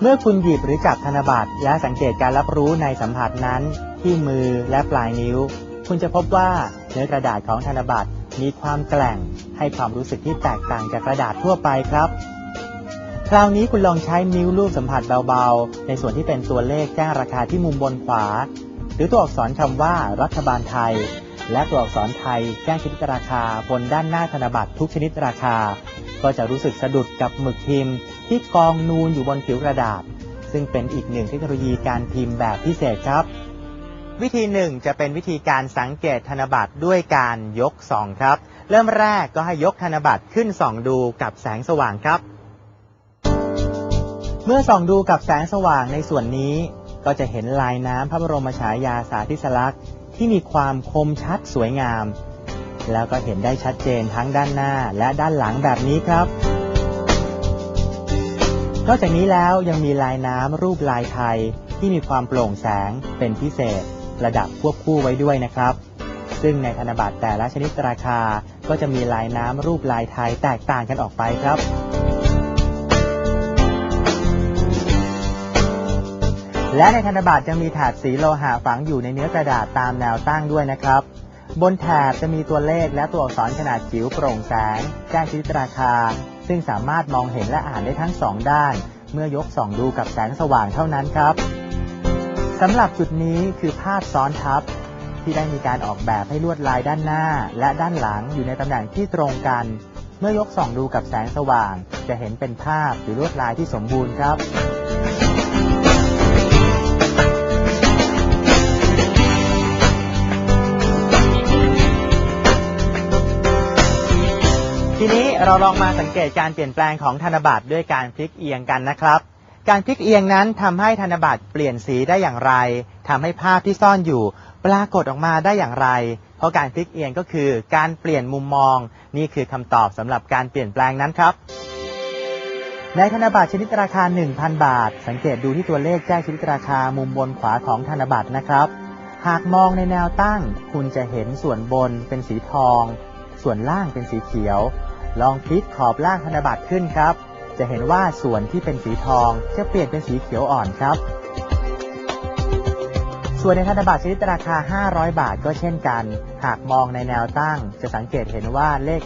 เมื่อคุณหยิบหรือจับธนบัตรและสังเกตการรับรู้ในสัมผัสนั้น ที่มือและปลายนิ้ว คุณจะพบว่าเนื้อกระดาษของธนบัตรมีความแกร่ง ให้ความรู้สึกที่แตกต่างจากกระดาษทั่วไปครับ คราวนี้คุณลองใช้นิ้วลูบสัมผัสเบาๆ ในส่วนที่เป็นตัวเลขแจ้งราคาที่มุมบนขวา หรือตัวอักษรคำว่ารัฐบาลไทย และตัวอักษรไทยแจ้งชนิดราคาบนด้านหน้าธนบัตรทุกชนิดราคา ก็จะรู้สึกสะดุดกับหมึกพิมพ์ ที่กองนูนอยู่บนผิวกระดาษ ซึ่งเป็นอีกหนึ่งเทคโนโลยีการพิมพ์แบบพิเศษครับ วิธีหนึ่งจะเป็นวิธีการสังเกตธนบัตรด้วยการยกส่องครับ เริ่มแรกก็ให้ยกธนบัตรขึ้นส่องดูกับแสงสว่างครับ เมื่อส่องดูกับแสงสว่างในส่วนนี้ ก็จะเห็นลายน้ำพระบรมฉายาสาธิสลักษณ์ที่มีความคมชัดสวยงาม แล้วก็เห็นได้ชัดเจนทั้งด้านหน้าและด้านหลังแบบนี้ครับ นอกจากนี้แล้วยังมีลายน้ำรูปลายไทย ที่มีความโปร่งแสงเป็นพิเศษ ระดับควบคู่ไว้ด้วยนะครับ ซึ่งในธนบัตรแต่ละชนิดราคาก็จะมีลายน้ำรูปลายไทยแตกต่างกันออกไปครับและในธนบัตรยังมีแถาดสีโลหะฝังอยู่ในเนื้อกระดาษตามแนวตั้งด้วยนะครับ บนแถบจะมีตัวเลขและตัวอักษรขนาดจิ๋วโปร่งแสงแจ้งชนิดราคา ซึ่งสามารถมองเห็นและอ่านได้ทั้งสองด้าน เมื่อยกส่องดูกับแสงสว่างเท่านั้นครับสำหรับจุดนี้คือภาพซ้อนทับ ที่ได้มีการออกแบบให้ลวดลายด้านหน้า และด้านหลังอยู่ในตำแหน่งที่ตรงกัน เมื่อยกส่องดูกับแสงสว่าง จะเห็นเป็นภาพหรือลวดลายที่สมบูรณ์ครับ ทีนี้เราลองมาสังเกตการเปลี่ยนแปลงของธนบัตรด้วยการพลิกเอียงกันนะครับ การพลิกเอียงนั้นทำให้ธนบัตรเปลี่ยนสีได้อย่างไรทำให้ภาพที่ซ่อนอยู่ ปรากฏออกมาได้อย่างไร เพราะการพลิกเอียงก็คือการเปลี่ยนมุมมอง นี่คือคำตอบสำหรับการเปลี่ยนแปลงนั้นครับ ในธนบัตรชนิดราคา 1,000 บาท สังเกตดูที่ตัวเลขแจ้งชนิดราคามุมบนขวาของธนบัตรนะครับ หากมองในแนวตั้ง คุณจะเห็นส่วนบนเป็นสีทอง ส่วนล่างเป็นสีเขียว ลองพลิกขอบล่างธนบัตรขึ้นครับ จะเห็นว่าส่วนที่เป็นสีทองจะเปลี่ยนเป็นสีเขียวอ่อนครับ ส่วนในธนบัตรชนิดราคา 500 บาทก็เช่นกัน หากมองในแนวตั้ง จะสังเกตเห็นว่าเลข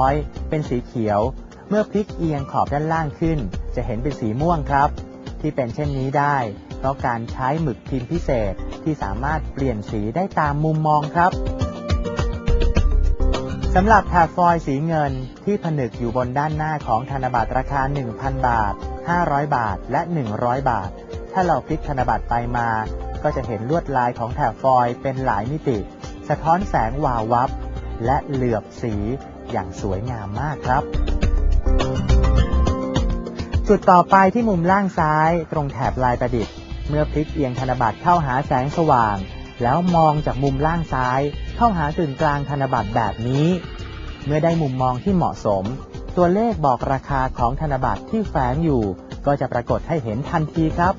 500 เป็นสีเขียว เมื่อพลิกเอียงขอบด้านล่างขึ้น จะเห็นเป็นสีม่วงครับ ที่เป็นเช่นนี้ได้ เพราะการใช้หมึกพิมพ์พิเศษที่สามารถเปลี่ยนสีได้ตามมุมมองครับ สำหรับแถบฟอยล์สีเงินที่ผนึกอยู่บนด้านหน้าของธนบัตรราคา 1,000 บาท 500 บาท และ 100 บาท ถ้าเราพลิกธนบัตรไปมา ก็จะเห็นลวดลายของแถบฟอยล์เป็นหลายมิติ สะท้อนแสงวาววับ และเหลือบสีอย่างสวยงามมากครับ จุดต่อไปที่มุมล่างซ้ายตรงแถบลายประดิษฐ์ เมื่อพลิกเอียงธนบัตรเข้าหาแสงสว่าง แล้วมองจากมุมล่างซ้าย เข้าหากึ่งกลางธนบัตรแบบนี้ เมื่อได้มุมมองที่เหมาะสม ตัวเลขบอกราคาของธนบัตรที่แฝงอยู่ ก็จะปรากฏให้เห็นทันทีครับ